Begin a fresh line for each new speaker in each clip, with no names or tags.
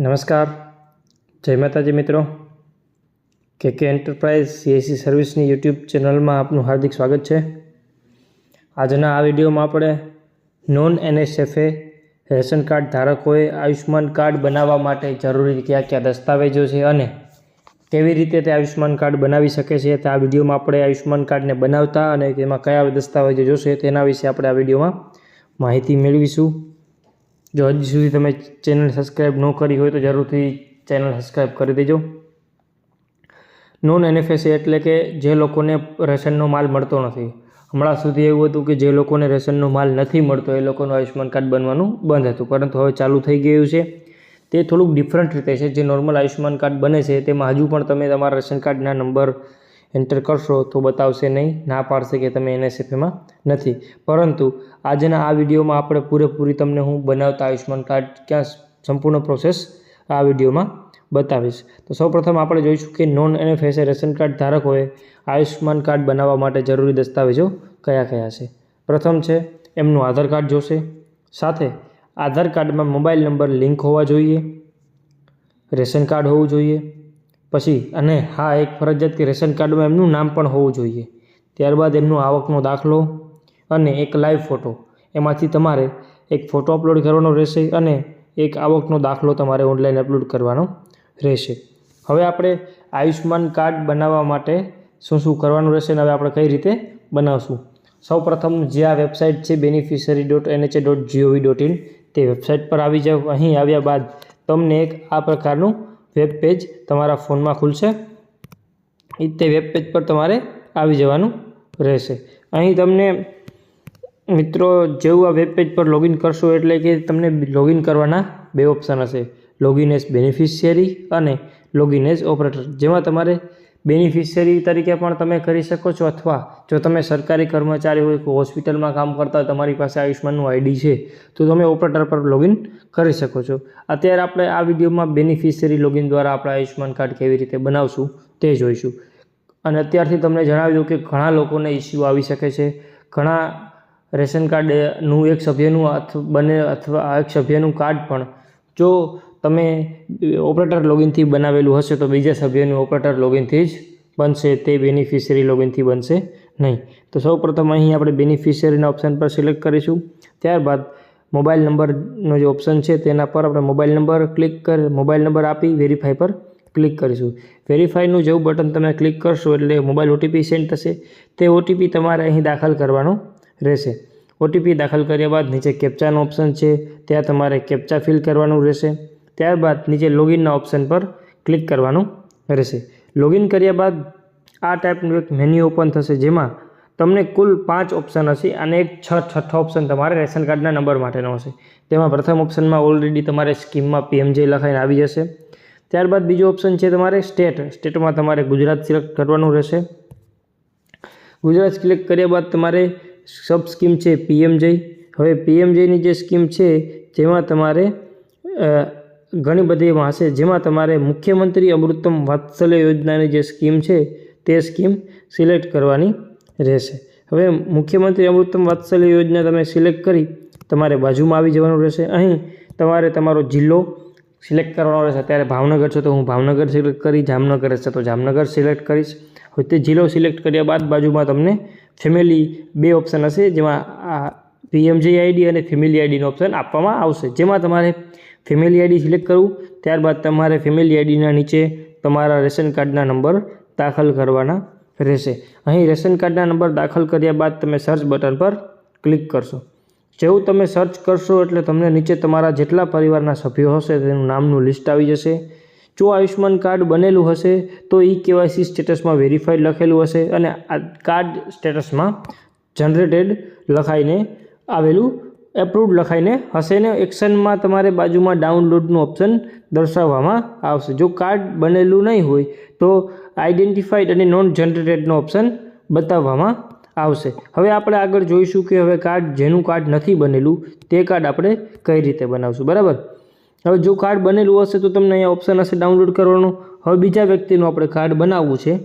નમસ્કાર. જય માતાજી મિત્રો. કે કે એન્ટરપ્રાઇઝ સીએસસી સર્વિસની યુટ્યુબ ચેનલમાં આપનું હાર્દિક સ્વાગત છે. આજના આ વિડીયોમાં આપણે નોન એનએસએફએ રેશન કાર્ડ ધારકોએ આયુષ્યમાન કાર્ડ બનાવવા માટે જરૂરી કયા કયા દસ્તાવેજો છે અને કેવી રીતે તે આયુષ્યમાન કાર્ડ બનાવી શકે છે તે આ વિડીયોમાં આપણે આયુષ્યમાન કાર્ડને બનાવતા અને તેમાં કયા દસ્તાવેજો જોશે તેના વિશે આપણે આ વિડીયોમાં માહિતી મેળવીશું. જો હજી સુધી તમે ચેનલ સબસ્ક્રાઈબ ન કરી હોય તો જરૂરથી ચેનલ સબસ્ક્રાઈબ કરી દેજો. નોન એનએફએસએ એટલે કે જે લોકોને રેશનનો માલ મળતો નથી. હમણાં સુધી એવું હતું કે જે લોકોને રેશનનો માલ નથી મળતો એ લોકોનું આયુષ્યમાન કાર્ડ બનવાનું બંધ હતું. પરંતુ હવે ચાલુ થઈ ગયું છે. તે થોડુંક ડિફરન્ટ રીતે છે. જે નોર્મલ આયુષ્યમાન કાર્ડ બને છે, તેમાં હજુ પણ તમે તમારા રેશન કાર્ડના નંબર એન્ટર કરશો તો બતાવશે નહીં, ના પાડશે કે તમે એનએસએફમાં નથી. પરંતુ આજના આ વિડીયોમાં આપણે પૂરેપૂરી તમને હું બનાવતા આયુષ્યમાન કાર્ડ ક્યાં સંપૂર્ણ પ્રોસેસ આ વિડીયોમાં બતાવીશ. તો સૌપ્રથમ આપણે જોઈશું કે નોન એનએફએસએ રેશન કાર્ડ ધારકોએ આયુષ્યમાન કાર્ડ બનાવવા માટે જરૂરી દસ્તાવેજો કયા કયા છે? પ્રથમ છે, એમનું આધાર કાર્ડ જોશે. સાથે આધાર કાર્ડમાં મોબાઈલ નંબર લિંક હોવા જોઈએ, રેશન કાર્ડ હોવું જોઈએ પછી, અને હા, એક ફરજિયાત કે રેશન કાર્ડમાં એમનું નામ પણ હોવું જોઈએ. ત્યારબાદ એમનો આવકનો દાખલો અને એક લાઈવ ફોટો એમાંથી તમારે એક ફોટો અપલોડ કરવાનો રહેશે અને એક આવકનો દાખલો તમારે ઓનલાઈન અપલોડ કરવાનો રહેશે. હવે આપણે આયુષ્યમાન કાર્ડ બનાવવા માટે શું શું કરવાનું રહેશે અને હવે આપણે કઈ રીતે બનાવશું? સૌપ્રથમ જે આ વેબસાઇટ છે beneficiary dot NHA dot GOV dot in તે વેબસાઇટ પર આવી જાઓ. અહીં આવ્યા બાદ તમને એક આ પ્રકારનું વેબ પેજ તમારા ફોનમાં ખુલશે. તે વેબ પેજ પર તમારે આવી જવાનું રહેશે. અહીં તમને મિત્રો જેવું આ વેબ પેજ પર લોગિન કરશો એટલે કે તમને લોગિન કરવાના બે ઓપ્શન હશે. લોગિન એઝ બેનિફિશિયરી અને લોગિન એઝ ઓપરેટર જેમાં તમારે બેનિફિશિયરી તરીકે પણ તમે કરી શકો છો અથવા જો તમે સરકારી કર્મચારી હોય કે હોસ્પિટલમાં કામ કરતા હોય, તમારી પાસે આયુષ્માનનું આઈડી છે, તો તમે ઓપરેટર પર લોગિન કરી શકો છો. અત્યારે આપણે આ વિડીયોમાં બેનિફિશિયરી લોગિન દ્વારા આપણે આયુષ્માન કાર્ડ કેવી રીતે બનાવશું તે જોઈશું. અને અત્યારથી તમને જણાવી દઉં કે ઘણા લોકોને ઇસ્યુ આવી શકે છે. ઘણા રેશન કાર્ડનું એક સભ્યનું અથવા બને અથવા એક સભ્યનું કાર્ડ પણ જો તમે ઓપરેટર લોગિનથી બનાવેલું હશે તો બીજા સભ્યનું ઓપરેટર લોગિનથી જ બનશે, તે બેનિફિશિયરી લોગિનથી બનશે નહીં. તો સૌપ્રથમ અહીં આપણે બેનિફિશિયરીના ઓપ્શન પર સિલેક્ટ કરીશું. ત્યારબાદ મોબાઈલ નંબરનો જે ઓપ્શન છે તેના પર આપણે મોબાઈલ નંબર ક્લિક કરી મોબાઈલ નંબર આપી વેરીફાઈ પર ક્લિક કરીશું. વેરીફાઈનું જેવું બટન તમે ક્લિક કરશો એટલે મોબાઈલ ઓટીપી સેન્ડ થશે. તે ઓટીપી તમારે અહીં દાખલ કરવાનો રહેશે. ઓટીપી દાખલ કર્યા બાદ નીચે કેપ્ચાનો ઓપ્શન છે, ત્યાં તમારે કેપ્ચા ફિલ કરવાનું રહેશે. ત્યારબાદ નીચે લોગિનના ઓપ્શન પર ક્લિક કરવાનું રહેશે. લોગિન કર્યા બાદ આ ટાઈપનું એક મેન્યુ ઓપન થશે જેમાં તમને કુલ પાંચ ઓપ્શન હશે અને એક છ છઠ્ઠો ઓપ્શન તમારે રેશન કાર્ડના નંબર માટેનો હશે. તેમાં પ્રથમ ઓપ્શનમાં ઓલરેડી તમારે સ્કીમમાં પીએમજે લખાઈને આવી જશે. ત્યારબાદ બીજો ઓપ્શન છે તમારે સ્ટેટ સ્ટેટમાં તમારે ગુજરાત સિલેક્ટ કરવાનું રહેશે. ગુજરાત સિલેક્ટ કર્યા બાદ તમારે સબ સ્કીમ છે પીએમજે હવે પીએમજેની જે સ્કીમ છે, જેમાં તમારે ઘણી બધી એમાં હશે. જેમાં તમારે મુખ્યમંત્રી અમૃતમ વાત્સલ્ય યોજનાની જે સ્કીમ છે, તે સ્કીમ સિલેક્ટ કરવાની રહેશે. હવે મુખ્યમંત્રી અમૃતમ વાત્સલ્ય યોજના તમે સિલેક્ટ કરી, તમારે બાજુમાં આવી જવાનું રહેશે. અહીં તમારે તમારો જિલ્લો સિલેક્ટ કરવાનો રહેશે. અત્યારે ભાવનગર છે તો હું ભાવનગર સિલેક્ટ કરી, જામનગર હશે તો જામનગર સિલેક્ટ કરીશ. હવે તે જિલ્લો સિલેક્ટ કર્યા બાદ બાજુમાં તમને ફેમિલી બે ઓપ્શન હશે, જેમાં આ પીએમજી આઈડી અને ફેમિલી આઈડીનો ઓપ્શન આપવામાં આવશે. જેમાં તમારે ફેમિલી આઈડી સિલેક્ટ કરવું ત્યારબાદ તમારે ફેમિલી આઈડીના નીચે તમારા રેશન કાર્ડના નંબર દાખલ કરવાના રહેશે. અહીં રેશન કાર્ડના નંબર દાખલ કર્યા બાદ તમે સર્ચ બટન પર ક્લિક કરશો. જેવું તમે સર્ચ કરશો એટલે તમને નીચે તમારા જેટલા પરિવારના સભ્યો હશે તેનું નામનું લિસ્ટ આવી જશે. જો આયુષ્યમાન કાર્ડ બનેલું હશે, તો ઈ કેવાયસી સ્ટેટસમાં વેરીફાઈડ લખેલું હશે અને આ કાર્ડ સ્ટેટસમાં જનરેટેડ લખાઈને આવેલું એપ્રુવડ લખાઈને હશે ને એક્શનમાં તમારે બાજુમાં ડાઉનલોડનું ઓપ્શન દર્શાવવામાં આવશે. જો કાર્ડ બનેલું નહીં હોય તો આઈડેન્ટિફાઈડ અને નોન જનરેટેડનો ઓપ્શન બતાવવામાં આવશે. હવે આપણે આગળ જોઈશું કે હવે કાર્ડ જેનું કાર્ડ નથી બનેલું તે કાર્ડ આપણે કઈ રીતે બનાવશું. બરાબર? હવે જો કાર્ડ બનેલું હશે તો તમને અહીંયા ઓપ્શન હશે ડાઉનલોડ કરવાનો. હવે બીજા વ્યક્તિનું આપણે કાર્ડ બનાવવું છે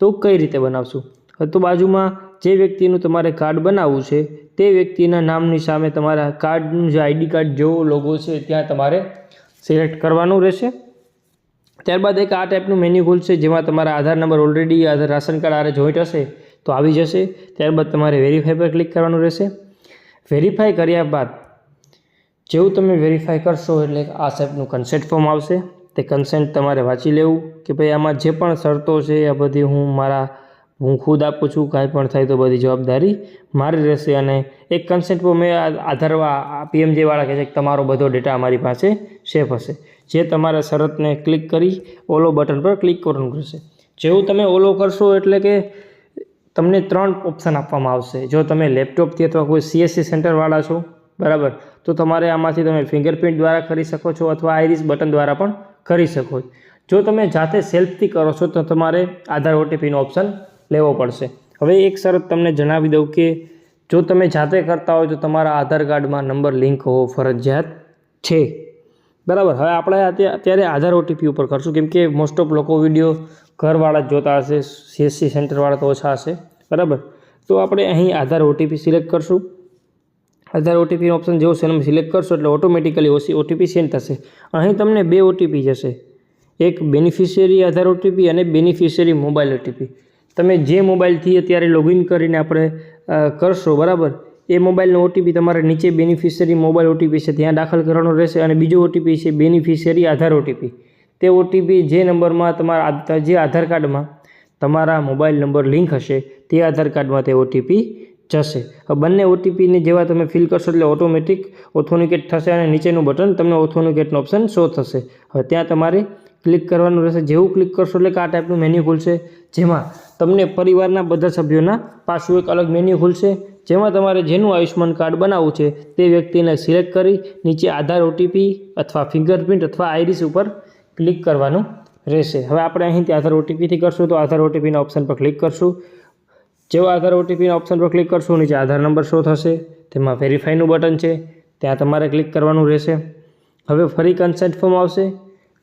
તો કઈ રીતે બનાવશું? હવે તો બાજુમાં જે વ્યક્તિનું તમારે કાર્ડ બનાવવું છે તે વ્યક્તિના નામની સામે તમારા કાર્ડનું જે આઈડી કાર્ડ જેવો લોગો છે, ત્યાં તમારે સિલેક્ટ કરવાનું રહેશે. ત્યારબાદ એક આ ટાઈપનું મેન્યુ ખુલશે, જેમાં તમારા Aadhaar number already Aadhaar, ration card આરે જોઈન્ટ હશે, તો આવી જશે. ત્યારબાદ તમારે વેરીફાઈ પર ક્લિક કરવાનું રહેશે. વેરીફાઈ કર્યા બાદ, જેવું તમે વેરીફાઈ કરશો એટલે આ સાહેબનું કન્સેન્ટ ફોર્મ આવશે. તે કન્સેન્ટ તમારે વાંચી લેવું કે ભાઈ આમાં જે પણ શરતો છે આ બધી હું મારા હું ખુદ આપું છું, કાંઈ પણ થાય તો બધી જવાબદારી મારી રહેશે અને એક કન્સેન્ટ પર મેં આધારવા પીએમજેવાળા કહે છે કે તમારો બધો ડેટા અમારી પાસે સેફ હશે. જે તમારે શરતને ક્લિક કરી ઓલો બટન પર ક્લિક કરવાનું રહેશે. જેવું તમે ઓલો કરશો એટલે કે તમને ત્રણ ઓપ્શન આપવામાં આવશે. જો તમે લેપટોપથી અથવા કોઈ સીએસસી સેન્ટરવાળા છો, બરાબર? તો તમારે આમાંથી તમે ફિંગરપ્રિન્ટ દ્વારા કરી શકો છો અથવા આઈરિસ બટન દ્વારા પણ કરી શકો છો. જો તમે જાતે સેલ્ફથી કરો છો, તો તમારે આધાર ઓટીપીનો ઓપ્શન લેવો પડશે. હવે એક શરત તમને જણાવી દઉં કે જો તમે જાતે કરતા હોય તો તમારા આધાર કાર્ડમાં નંબર લિંક હોવો ફરજિયાત છે. બરાબર? હવે આપણે અત્યારે આધાર ઓટીપી ઉપર કરશું. કેમ કે મોસ્ટ ઓફ લોકો વીડિયો ઘરવાળા જ જોતા હશે સીએસસી સેન્ટરવાળા તો ઓછા હશે. બરાબર? તો આપણે અહીં આધાર ઓટીપી સિલેક્ટ કરશું. આધાર ઓટીપીનો ઓપ્શન જેવો સેમ સિલેક્ટ કરશો એટલે ઓટોમેટિકલી ઓસી ઓટીપી સેન્ડ થશે. અહીં તમને બે ઓટીપી જશે. એક બેનિફિશિયરી આધાર ઓટીપી અને બેનિફિશિયરી મોબાઈલ ઓટીપી તમે જે મોબાઈલથી અત્યારે લોગિન કરીને આપણે કરશો, બરાબર? એ મોબાઈલનો ઓટીપી તમારે નીચે બેનિફિશિયરી મોબાઈલ ઓટીપી છે, ત્યાં દાખલ કરવાનો રહેશે અને બીજો ઓટીપી છે બેનિફિશિયરી આધાર ઓટીપી તે ઓટીપી જે નંબરમાં તમારા જે આધાર કાર્ડમાં તમારા મોબાઈલ નંબર લિંક હશે, તે આધાર કાર્ડમાં તે ઓટીપી જશે. બંને ઓટીપીને જેવા તમે ફિલ કરશો એટલે ઓટોમેટિક ઓથોનિકેટ થશે અને નીચેનું બટન તમને ઓથોનિકેટનો ઓપ્શન શો થશે. હવે ત્યાં તમારે ક્લિક કરવાનું રહેશે. જેવું ક્લિક કરશો એટલે આ ટાઈપનું મેન્યુ ખુલશે. જેમાં તમને પરિવારના બધા સભ્યોના પાછું એક અલગ મેન્યુ ખુલશે. જેમાં તમારે જેનું આયુષ્યમાન કાર્ડ બનાવવું છે તે વ્યક્તિને સિલેક્ટ કરી નીચે આધાર ઓટીપી અથવા ફિંગરપ્રિન્ટ અથવા આઈરિસ ઉપર ક્લિક કરવાનું રહેશે. હવે આપણે અહીંથી આધાર ઓટીપીથી કરશું તો આધાર ઓટીપીના ઓપ્શન પર ક્લિક કરશું. જેવો આધાર ઓટીપીના ઓપ્શન પર ક્લિક કરશું, નીચે આધાર નંબર શો થશે. તેમાં વેરીફાઈનું બટન છે. ત્યાં તમારે ક્લિક કરવાનું રહેશે. હવે ફરી કન્સેન્ટ ફોર્મ આવશે.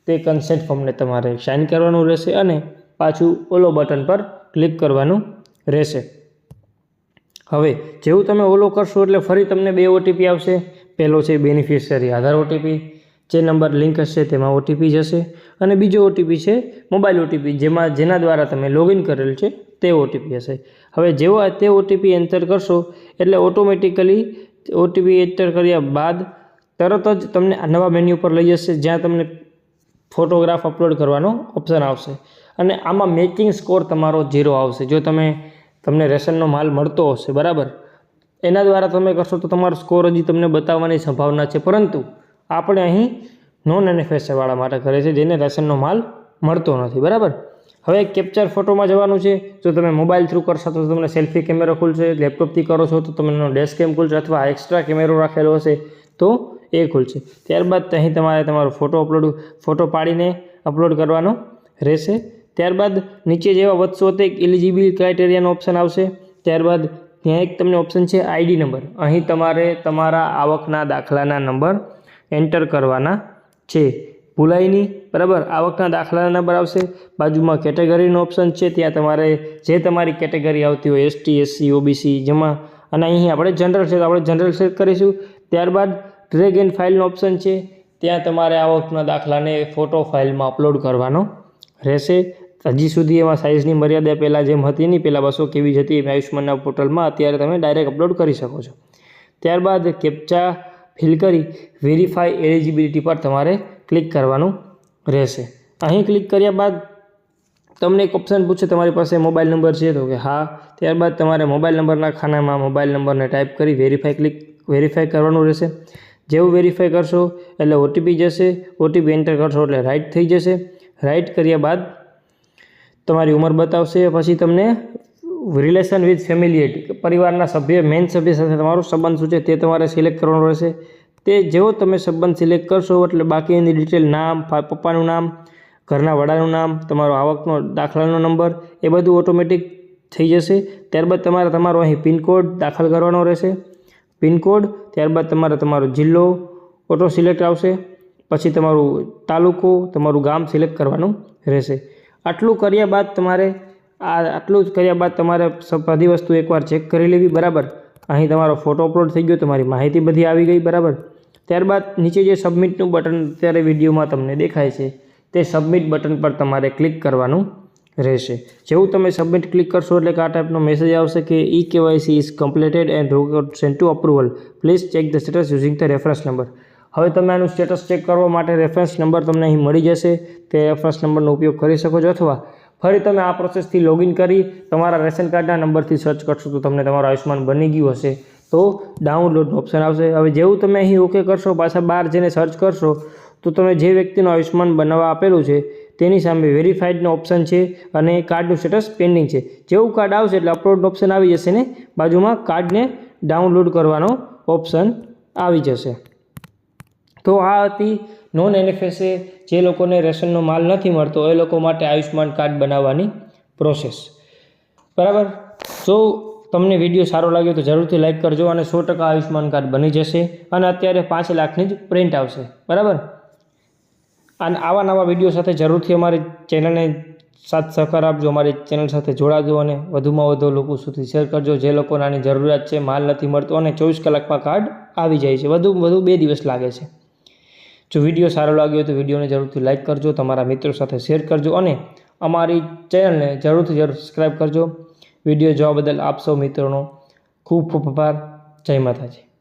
તે કન્સેન્ટ ફોર્મને તમારે સાઇન કરવાનું રહેશે અને પાછું ઓલો બટન પર ક્લિક કરવાનું રહેશે. હવે જેવું તમે ઓલો કરશો એટલે ફરી તમને બે ઓટીપી આવશે. પહેલો છે બેનિફિશિયરી આધાર ઓટીપી જે નંબર લિંક હશે તેમાં ઓટીપી જશે. અને બીજો ઓટીપી છે મોબાઈલ ઓટીપી જેમાં જેના દ્વારા તમે લોગિન કરેલ છે તે ઓટીપી હશે. હવે જેવો તે ઓટીપી એન્ટર કરશો એટલે ઓટોમેટિકલી ઓટીપી એન્ટર કર્યા બાદ તરત જ તમને નવા મેન્યુ પર લઈ જશે, જ્યાં તમને ફોટોગ્રાફ અપલોડ કરવાનો ઓપ્શન આવશે. અને આમાં મેચિંગ સ્કોર તમારો ઝીરો આવશે. જો તમે તમને રેશનનો માલ મળતો હશે, બરાબર? એના દ્વારા તમે કરશો તો તમારો સ્કોર હજી તમને બતાવવાની સંભાવના છે. પરંતુ આપણે અહીં નોન એનએફએસવાળા માટે કરે છે, જેને રેશનનો માલ મળતો નથી, બરાબર? હવે કેપ્ચર ફોટોમાં જવાનું છે. જો તમે મોબાઈલ થ્રુ કરશો તો તમને સેલ્ફી કેમેરો ખુલશે. લેપટોપથી કરો છો તો તમને ડેસ્ક કેમ ખુલશે? અથવા એક્સ્ટ્રા કેમેરો રાખેલો હશે તો એ ખુલશે ત્યારબાદ અહીં તમારે તમારો ફોટો અપલોડ ફોટો પાડીને અપલોડ કરવાનો રહેશે. ત્યારબાદ નીચે જેવા વધશો તે એક એલિજિબિલ ક્રાઇટેરિયાનો ઓપ્શન આવશે. ત્યારબાદ ત્યાં એક તમને ઓપ્શન છે આઈડી નંબર અહીં તમારે તમારા આવકના દાખલાના નંબર એન્ટર કરવાના છે. ભૂલાય નહીં બરાબર? આવકના દાખલાના નંબર આવશે. બાજુમાં કેટેગરીનો ઓપ્શન છે. ત્યાં તમારે જે તમારી કેટેગરી આવતી હોય એસટી એસસી ઓબીસી જેમાં અને અહીં આપણે જનરલ છે આપણે જનરલ સિલેક્ટ કરીશું. ત્યારબાદ ડ્રેગ એન્ડ ફાઇલનો ઓપ્શન છે. ત્યાં તમારે આવકના દાખલાને ફોટો ફાઇલમાં અપલોડ કરવાનો રહેશે. હજી સુધી એમાં સાઇઝની મર્યાદા પહેલાં જેમ હતી નહીં, પહેલાં બસો કેવી હતી, એમ આયુષ્માનના પોર્ટલમાં અત્યારે તમે ડાયરેક્ટ અપલોડ કરી શકો છો. ત્યારબાદ કેપ્ચા ફિલ કરી વેરીફાઈ એલિજિબિલિટી પર તમારે ક્લિક કરવાનું રહેશે. અહીં ક્લિક કર્યા બાદ તમને એક ઓપ્શન પૂછે, તમારી પાસે મોબાઈલ નંબર છે તો કે હા. ત્યારબાદ તમારે મોબાઈલ નંબરના ખાનામાં મોબાઈલ નંબરને ટાઈપ કરી વેરીફાઈ ક્લિક વેરીફાઈ કરવાનું રહેશે. જેવું વેરીફાઈ કરશો એટલે ઓટીપી જશે ઓટીપી એન્ટર કરશો એટલે રાઇટ થઈ જશે. રાઇટ કર્યા બાદ તમારી ઉંમર બતાવશે, પછી તમને રિલેશન વિથ ફેમિલિયેટી પરિવારના સભ્ય મેઇન સભ્ય સાથે તમારો સંબંધ શું છે તે તમારે સિલેક્ટ કરવાનો રહેશે. તે જેવો તમે સંબંધ સિલેક્ટ કરશો એટલે બાકીની ડિટેલ નામ પપ્પાનું નામ, ઘરના વડાનું નામ, તમારો આવકનો, દાખલાનો નંબર એ બધું ઓટોમેટિક થઈ જશે. ત્યારબાદ તમારે, તમારો અહીં પિનકોડ દાખલ કરવાનો રહેશે. પિનકોડ, ત્યારબાદ તમારે તમારો જિલ્લો ઓટો સિલેક્ટ આવશે, પછી તમારું તાલુકો, તમારું ગામ સિલેક્ટ કરવાનું રહેશે. આટલું કર્યા બાદ તમારે આ આટલું કર્યા બાદ તમારે બધી વસ્તુ એકવાર ચેક કરી લેવી, બરાબર? અહીં તમારો ફોટો અપલોડ થઈ ગયો, તમારી માહિતી બધી આવી ગઈ, બરાબર? ત્યારબાદ નીચે જે સબમિટનું બટન અત્યારે વિડીયોમાં તમને દેખાય છે, તે સબમિટ બટન પર તમારે ક્લિક કરવાનું રહેશે. જેવું તમે સબમિટ ક્લિક કરશો એટલે કે આ ટાઈપનો મેસેજ આવશે કે e KYC is completed and રોગોટ send to approval please check the status using the reference number હવે તમે આનું સ્ટેટસ ચેક કરવા માટે રેફરન્સ નંબર તમને અહીં મળી જશે. તે રેફરન્સ નંબરનો ઉપયોગ કરી શકો છો અથવા ફરી તમે આ પ્રોસેસથી લોગિન કરી તમારા રેશન કાર્ડના નંબરથી સર્ચ કરશો તો તમને તમારું આયુષ્માન બની ગયું હશે. તો ડાઉનલોડનું ઓપ્શન આવશે. હવે જેવું તમે અહીં ઓકે કરશો, પાછા બહાર જઈને સર્ચ કરશો, તો તમે જે વ્યક્તિનું આયુષ્માન બનાવવા આપેલું છે તેની સામે વેરીફાઈડનો ઓપ્શન છે અને કાર્ડનું સ્ટેટસ પેન્ડિંગ છે. જેવું કાર્ડ આવશે એટલે અપલોડનું ઓપ્શન આવી જશે ને? બાજુમાં કાર્ડને ડાઉનલોડ કરવાનો ઓપ્શન આવી જશે. તો આ હતી નોન એનએફએસએ જે લોકોને રેશનનો માલ નથી મળતો, એ લોકો માટે આયુષ્યમાન કાર્ડ બનાવવાની પ્રોસેસ બરાબર? જો તમને વીડિયો સારો લાગ્યો તો જરૂરથી લાઈક કરજો અને સો ટકા આયુષ્માન કાર્ડ બની જશે અને અત્યારે પાંચ લાખની જ પ્રિન્ટ આવશે. બરાબર? અને આવા નવા વીડિયો સાથે જરૂરથી અમારી ચેનલને સાથ સહકાર આપજો, અમારી ચેનલ સાથે જોડાજો અને વધુમાં વધુ લોકો સુધી શેર કરજો. જે લોકોને આની જરૂરિયાત છે, માલ નથી મળતો અને ચોવીસ કલાકમાં કાર્ડ આવી જાય છે. વધુ વધુ બે દિવસ લાગે છે. જો વીડિયો સારો લાગ્યો તો વિડીયોને જરૂરથી લાઇક કરજો, તમારા મિત્રો સાથે શેર કરજો અને અમારી ચેનલને જરૂરથી જરૂર સબસ્ક્રાઈબ કરજો. વીડિયો જોવા બદલ આપ સૌ મિત્રોનો ખૂબ ખૂબ આભાર. જય માતાજી.